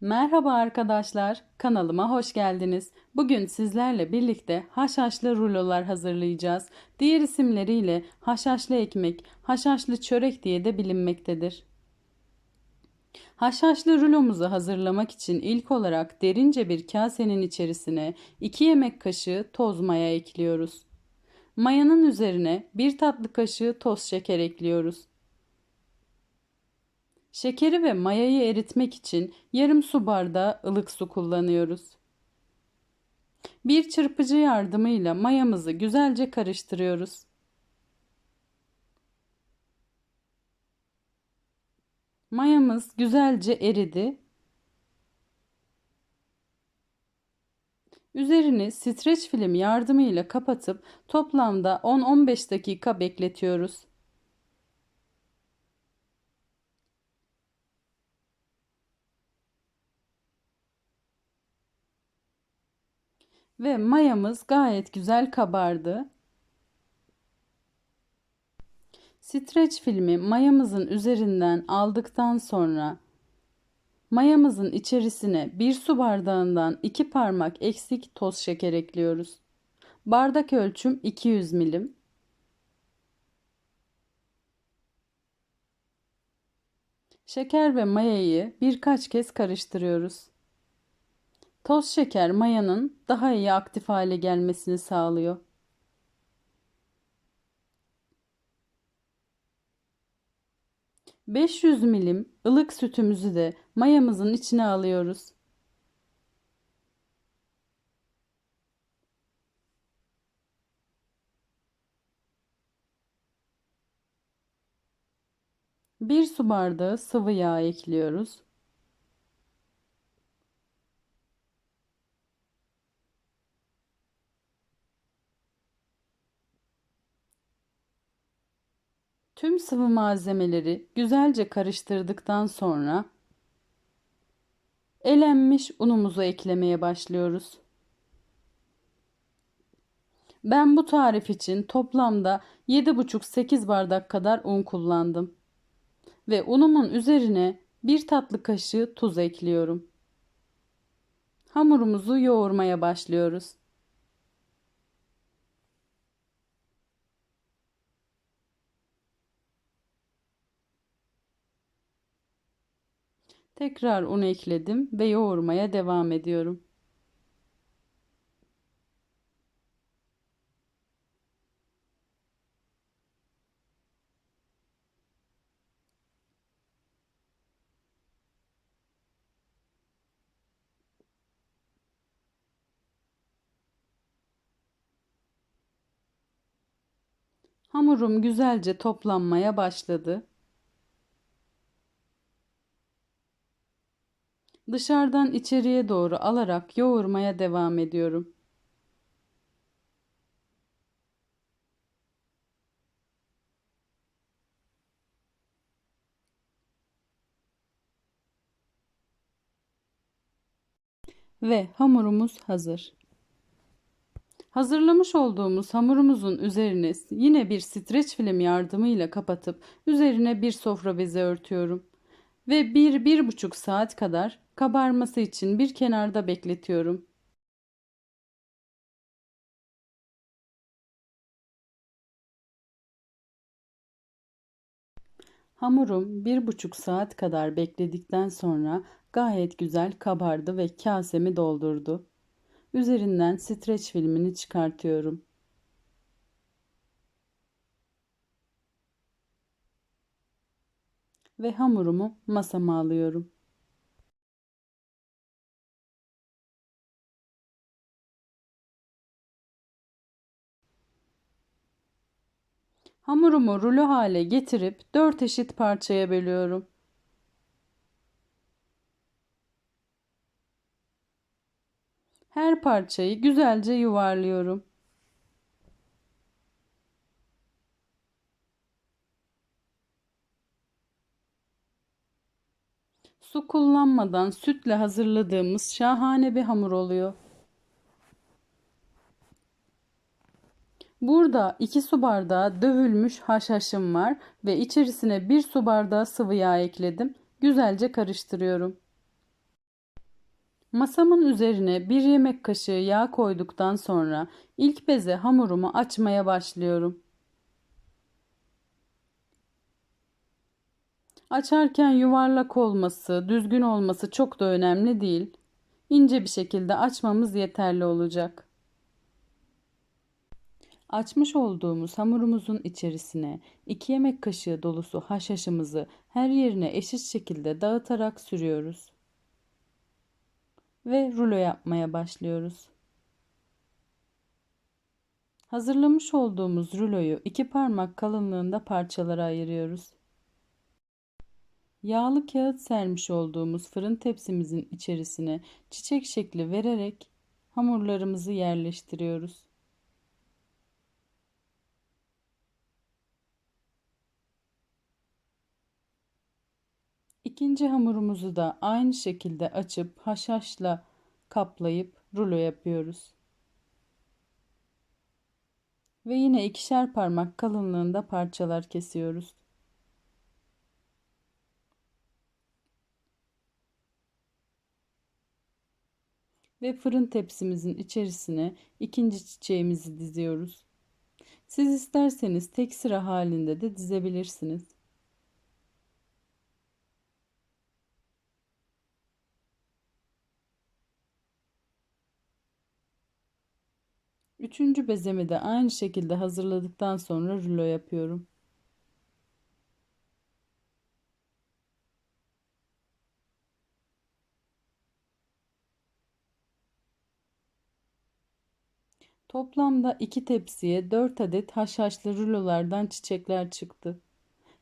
Merhaba arkadaşlar, kanalıma hoş geldiniz. Bugün sizlerle birlikte haşhaşlı rulolar hazırlayacağız. Diğer isimleriyle haşhaşlı ekmek, haşhaşlı çörek diye de bilinmektedir. Haşhaşlı rulomuzu hazırlamak için ilk olarak derince bir kasenin içerisine 2 yemek kaşığı toz maya ekliyoruz. Mayanın üzerine 1 tatlı kaşığı toz şeker ekliyoruz. Şekeri ve mayayı eritmek için yarım su bardağı ılık su kullanıyoruz. Bir çırpıcı yardımıyla mayamızı güzelce karıştırıyoruz. Mayamız güzelce eridi. Üzerini streç film yardımıyla kapatıp toplamda 10-15 dakika bekletiyoruz. Ve mayamız gayet güzel kabardı. Streç filmi mayamızın üzerinden aldıktan sonra mayamızın içerisine bir su bardağından iki parmak eksik toz şeker ekliyoruz. Bardak ölçüm 200 milim. Şeker ve mayayı birkaç kez karıştırıyoruz. Toz şeker mayanın daha iyi aktif hale gelmesini sağlıyor. ...500 milim ılık sütümüzü de mayamızın içine alıyoruz. Bir su bardağı sıvı yağ ekliyoruz. Tüm sıvı malzemeleri güzelce karıştırdıktan sonra elenmiş unumuzu eklemeye başlıyoruz. Ben bu tarif için toplamda 7,5-8 bardak kadar un kullandım. Ve unumun üzerine bir tatlı kaşığı tuz ekliyorum. Hamurumuzu yoğurmaya başlıyoruz. Tekrar un ekledim ve yoğurmaya devam ediyorum. Hamurum güzelce toplanmaya başladı. Dışarıdan içeriye doğru alarak yoğurmaya devam ediyorum. Ve hamurumuz hazır. Hazırlamış olduğumuz hamurumuzun üzerine yine bir streç film yardımıyla kapatıp üzerine bir sofra bezi örtüyorum. Ve 1-1,5 saat kadar kabarması için bir kenarda bekletiyorum. Hamurum bir buçuk saat kadar bekledikten sonra gayet güzel kabardı ve kasemi doldurdu. Üzerinden streç filmini çıkartıyorum. Ve hamurumu masama alıyorum. Hamurumu rulo hale getirip dört eşit parçaya bölüyorum. Her parçayı güzelce yuvarlıyorum. Su kullanmadan sütle hazırladığımız şahane bir hamur oluyor. Burada 2 su bardağı dövülmüş haşhaşım var ve içerisine 1 su bardağı sıvı yağ ekledim. Güzelce karıştırıyorum. Masamın üzerine bir yemek kaşığı yağ koyduktan sonra ilk beze hamurumu açmaya başlıyorum. Açarken yuvarlak olması, düzgün olması çok da önemli değil. İnce bir şekilde açmamız yeterli olacak. Açmış olduğumuz hamurumuzun içerisine 2 yemek kaşığı dolusu haşhaşımızı her yerine eşit şekilde dağıtarak sürüyoruz. Ve rulo yapmaya başlıyoruz. Hazırlamış olduğumuz ruloyu iki parmak kalınlığında parçalara ayırıyoruz. Yağlı kağıt sermiş olduğumuz fırın tepsimizin içerisine çiçek şekli vererek hamurlarımızı yerleştiriyoruz. İkinci hamurumuzu da aynı şekilde açıp haşhaşla kaplayıp rulo yapıyoruz. Ve yine ikişer parmak kalınlığında parçalar kesiyoruz. Ve fırın tepsimizin içerisine ikinci çiçeğimizi diziyoruz. Siz isterseniz tek sıra halinde de dizebilirsiniz. Üçüncü bezemi de aynı şekilde hazırladıktan sonra rulo yapıyorum. Toplamda iki tepsiye 4 adet haşhaşlı rulolardan çiçekler çıktı.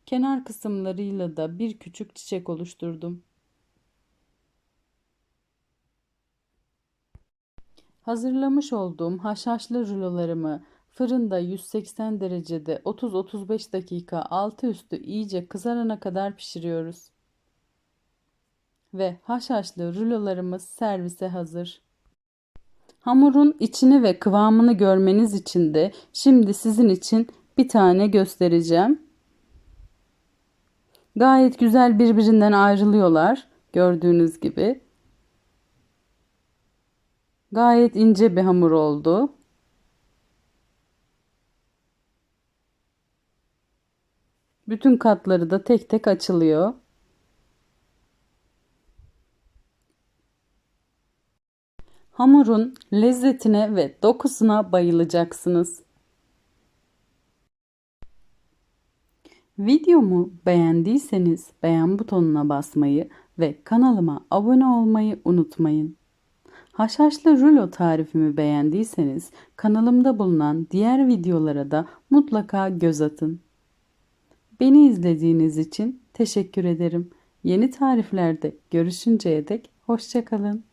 Kenar kısımlarıyla da bir küçük çiçek oluşturdum. Hazırlamış olduğum haşhaşlı rulolarımı fırında 180 derecede 30-35 dakika altı üstü iyice kızarana kadar pişiriyoruz. Ve haşhaşlı rulolarımız servise hazır. Hamurun içini ve kıvamını görmeniz için de şimdi sizin için bir tane göstereceğim. Gayet güzel birbirinden ayrılıyorlar gördüğünüz gibi. Gayet ince bir hamur oldu. Bütün katları da tek tek açılıyor. Hamurun lezzetine ve dokusuna bayılacaksınız. Videomu beğendiyseniz beğen butonuna basmayı ve kanalıma abone olmayı unutmayın. Haşhaşlı rulo tarifimi beğendiyseniz kanalımda bulunan diğer videolara da mutlaka göz atın. Beni izlediğiniz için teşekkür ederim. Yeni tariflerde görüşünceye dek hoşçakalın.